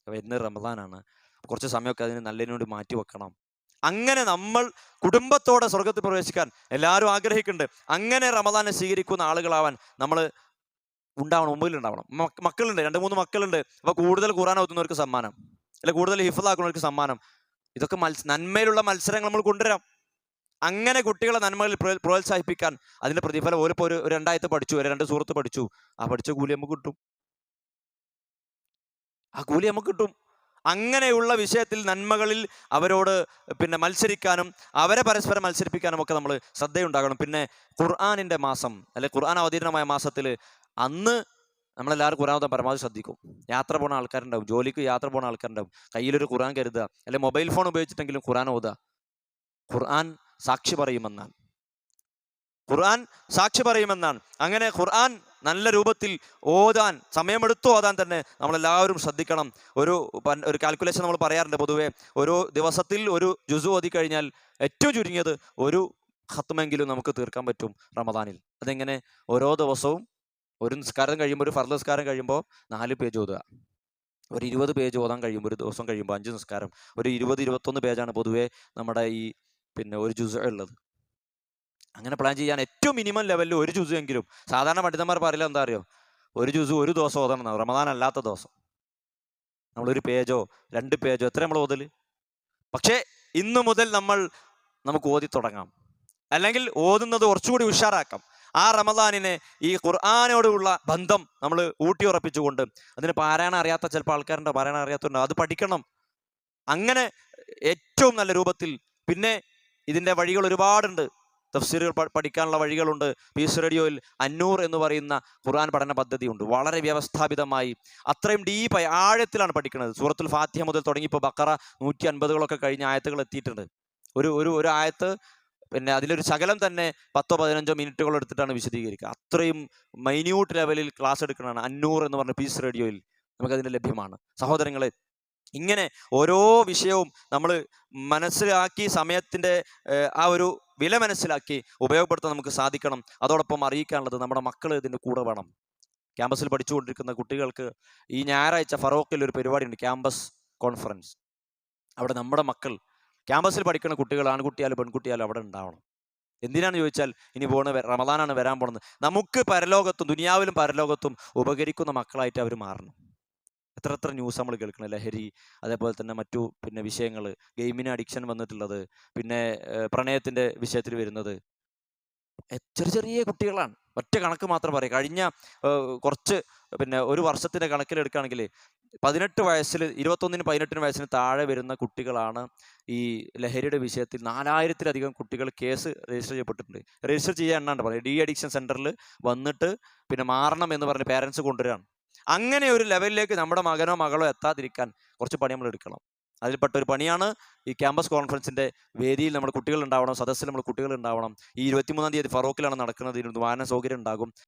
വരുന്ന റമദാനാണ്. കുറച്ച് സമയമൊക്കെ അതിന് നല്ലതിനോട് മാറ്റി വെക്കണം. അങ്ങനെ നമ്മൾ കുടുംബത്തോടെ സ്വർഗത്തിൽ പ്രവേശിക്കാൻ എല്ലാവരും ആഗ്രഹിക്കുന്നുണ്ട്. അങ്ങനെ റമദാനെ സ്വീകരിക്കുന്ന ആളുകളാവാൻ നമ്മൾ ഉണ്ടാവണം മക്ക- മക്കളുണ്ട് രണ്ട് മൂന്ന് മക്കളുണ്ട്. അപ്പൊ കൂടുതൽ ഖുറാൻ ഓതുന്നവർക്ക് സമ്മാനം. അല്ലെ കൂടുതൽ ഹിഫലാക്കുന്നവർക്ക് സമ്മാനം. ഇതൊക്കെ മത്സ നന്മയിലുള്ള മത്സരങ്ങൾ നമ്മൾ കൊണ്ടുവരാം. അങ്ങനെ കുട്ടികളെ നന്മകളിൽ പ്രോത്സാഹിപ്പിക്കാൻ അതിന്റെ പ്രതിഫലം ഓരോ ഒരു ഒരു രണ്ടായത്ത് പഠിച്ചു ഒരു രണ്ട് സുഹൃത്ത് പഠിച്ചു. ആ പഠിച്ച കൂലി നമുക്ക് കിട്ടും. ആ കൂലി നമുക്ക് കിട്ടും. അങ്ങനെയുള്ള വിഷയത്തിൽ നന്മകളിൽ അവരോട് പിന്നെ മത്സരിക്കാനും അവരെ പരസ്പരം മത്സരിപ്പിക്കാനും ഒക്കെ നമ്മൾ ശ്രദ്ധയുണ്ടാകണം. പിന്നെ ഖുർആാനിന്റെ മാസം അല്ലെ ഖുർആൻ അവതീർണമായ മാസത്തിൽ അന്ന് നമ്മളെല്ലാവരും ഖുർആൻ പരമാവധി ശ്രദ്ധിക്കും. യാത്ര പോണ ആൾക്കാരുണ്ടാവും ജോലിക്ക് യാത്ര പോണ ആൾക്കാരുണ്ടാവും. കയ്യിലൊരു ഖുറാൻ കരുതുക അല്ലെ മൊബൈൽ ഫോൺ ഉപയോഗിച്ചിട്ടെങ്കിലും ഖുറാൻ ഓതുക. ഖുർആൻ സാക്ഷി പറയുമെന്നാണ്. ഖുർആൻ സാക്ഷി പറയുമെന്നാണ്. അങ്ങനെ ഖുർആൻ നല്ല രൂപത്തിൽ ഓതാൻ സമയമെടുത്ത് ഓതാൻ തന്നെ നമ്മളെല്ലാവരും ശ്രദ്ധിക്കണം. ഒരു ഒരു കാൽക്കുലേഷൻ നമ്മൾ പറയാറുണ്ട് പൊതുവേ. ഒരു ദിവസത്തിൽ ഒരു ജുസു ഓതി കഴിഞ്ഞാൽ ഏറ്റവും ചുരുങ്ങിയത് ഒരു ഹത്തുമെങ്കിലും നമുക്ക് തീർക്കാൻ പറ്റും റമദാനിൽ. അതെങ്ങനെ? ഓരോ ദിവസവും ഒരു നിസ്കാരം കഴിയുമ്പോൾ ഒരു ഫർദ് നിസ്കാരം കഴിയുമ്പോൾ നാല് പേജ് ഓതുക. ഒരു ഇരുപത് പേജ് ഓതാൻ കഴിയുമ്പോൾ ഒരു ദിവസം കഴിയുമ്പോൾ അഞ്ച് നിസ്കാരം. ഒരു ഇരുപത് ഇരുപത്തൊന്ന് പേജാണ് പൊതുവേ നമ്മുടെ ഈ പിന്നെ ഒരു ജുസ ഉള്ളത്. അങ്ങനെ പ്ലാൻ ചെയ്യാൻ ഏറ്റവും മിനിമം ലെവലിൽ ഒരു ജ്യൂസ് എങ്കിലും. സാധാരണ പണ്ഡിതന്മാർ പറയില്ല എന്താ അറിയോ? ഒരു ജ്യൂസ് ഒരു ദിവസം ഓതണം. റമദാൻ അല്ലാത്ത ദിവസം. നമ്മളൊരു പേജോ രണ്ട് പേജോ എത്ര നമ്മൾ ഓതൽ? പക്ഷേ ഇന്നു മുതൽ നമ്മൾ നമുക്ക് ഓതി തുടങ്ങാം. അല്ലെങ്കിൽ ഓതുന്നത് കുറച്ചുകൂടി ഉഷാറാക്കാം. ആ റമദാനിനെ ഈ ഖുർആാനോടുള്ള ബന്ധം നമ്മൾ ഊട്ടിയുറപ്പിച്ചുകൊണ്ട് അതിന് പാരായണം അറിയാത്ത ചിലപ്പോൾ ആൾക്കാരുണ്ട്? പാരായണം അറിയാത്തതുണ്ട് അത് പഠിക്കണം. അങ്ങനെ ഏറ്റവും നല്ല രൂപത്തിൽ. പിന്നെ ഇതിന്റെ വഴികൾ ഒരുപാടുണ്ട്. തഫ്സീറുകൾ പഠിക്കാനുള്ള വഴികളുണ്ട്. പീസ് റേഡിയോയിൽ അന്നൂർ എന്ന് പറയുന്ന ഖുർആൻ പഠന പദ്ധതിയുണ്ട്. വളരെ വ്യവസ്ഥാപിതമായി. അത്രയും ഡീപ്പായി ആഴത്തിലാണ് പഠിക്കുന്നത്. സൂറത്തുൽ ഫാത്തിഹ മുതൽ തുടങ്ങി ഇപ്പോൾ ബക്കറ നൂറ്റി അൻപതുകളൊക്കെ കഴിഞ്ഞ ആയത്തുകൾ എത്തിയിട്ടുണ്ട്. ഒരു ഒരു ഒരു ആയത്ത് പിന്നെ അതിലൊരു ശകലം തന്നെ പത്തോ പതിനഞ്ചോ മിനിറ്റുകൾ എടുത്തിട്ടാണ് വിശദീകരിക്കുക. അത്രയും മൈന്യൂട്ട് ലെവലിൽ ക്ലാസ് എടുക്കുന്നതാണ് അന്നൂർ എന്ന് പറഞ്ഞ പീസ് റേഡിയോയിൽ നമുക്കതിന് ലഭ്യമാണ്. സഹോദരങ്ങളെ ഇങ്ങനെ ഓരോ വിഷയവും നമ്മൾ മനസ്സിലാക്കി സമയത്തിന്റെ ആ ഒരു വില മനസ്സിലാക്കി ഉപയോഗപ്പെടുത്താൻ നമുക്ക് സാധിക്കണം. അതോടൊപ്പം അറിയിക്കാനുള്ളത് നമ്മുടെ മക്കൾ ഇതിന്റെ കൂടെ വേണം. ക്യാമ്പസിൽ പഠിച്ചുകൊണ്ടിരിക്കുന്ന കുട്ടികൾക്ക് ഈ ഞായറാഴ്ച ഫറോക്കിൽ ഒരു പരിപാടിയുണ്ട് ക്യാമ്പസ് കോൺഫറൻസ്. അവിടെ നമ്മുടെ മക്കൾ ക്യാമ്പസിൽ പഠിക്കുന്ന കുട്ടികൾ ആൺകുട്ടിയാലും പെൺകുട്ടിയാലും അവിടെ ഉണ്ടാവണം. എന്തിനാണ് ചോദിച്ചാൽ ഇനി പോണ റമദാനാണ് വരാൻ പോണത്. നമുക്ക് പരലോകത്തും ദുനിയാവിലും പരലോകത്തും ഉപകരിക്കുന്ന മക്കളായിട്ട് അവർ മാറണം. എത്ര എത്ര ന്യൂസ് നമ്മൾ കേൾക്കണം. ലഹരി അതേപോലെ തന്നെ മറ്റു പിന്നെ വിഷയങ്ങൾ ഗെയിമിന് അഡിക്ഷൻ വന്നിട്ടുള്ളത് പിന്നെ പ്രണയത്തിന്റെ വിഷയത്തിൽ വരുന്നത്. ചെറിയ ചെറിയ കുട്ടികളാണ്. ഒറ്റ കണക്ക് മാത്രം പറയാം. കഴിഞ്ഞ കുറച്ച് പിന്നെ ഒരു വർഷത്തിന്റെ കണക്കിലെടുക്കുകയാണെങ്കിൽ പതിനെട്ട് വയസ്സിൽ ഇരുപത്തൊന്നിന് പതിനെട്ടിന് വയസ്സിന് താഴെ വരുന്ന കുട്ടികളാണ് ഈ ലഹരിയുടെ വിഷയത്തിൽ നാലായിരത്തിലധികം കുട്ടികൾ കേസ് രജിസ്റ്റർ ചെയ്യപ്പെട്ടിട്ടുണ്ട്. രജിസ്റ്റർ ചെയ്യാൻ എണ്ണാണ്ട് പറയും. ഡി അഡിക്ഷൻ സെന്ററിൽ വന്നിട്ട് പിന്നെ മാറണം എന്ന് പറഞ്ഞ് പേരൻസ് കൊണ്ടുവരികയാണ് അങ്ങനെ ഒരു ലെവലിലേക്ക് നമ്മുടെ മകനോ മകളോ എത്താതിരിക്കാൻ കുറച്ച് പണി നമ്മൾ എടുക്കണം. അതിൽപ്പെട്ട ഒരു പണിയാണ് ഈ ക്യാമ്പസ് കോൺഫറൻസിന്റെ വേദിയിൽ നമ്മുടെ കുട്ടികൾ ഉണ്ടാവണം സദസ്സിൽ നമ്മൾ കുട്ടികൾ ഉണ്ടാവണം. ഈ ഇരുപത്തിമൂന്നാം തീയതി ഫറോക്കിലാണ് നടക്കുന്നത് ഇതിന് വാഹന സൗകര്യം ഉണ്ടാകും.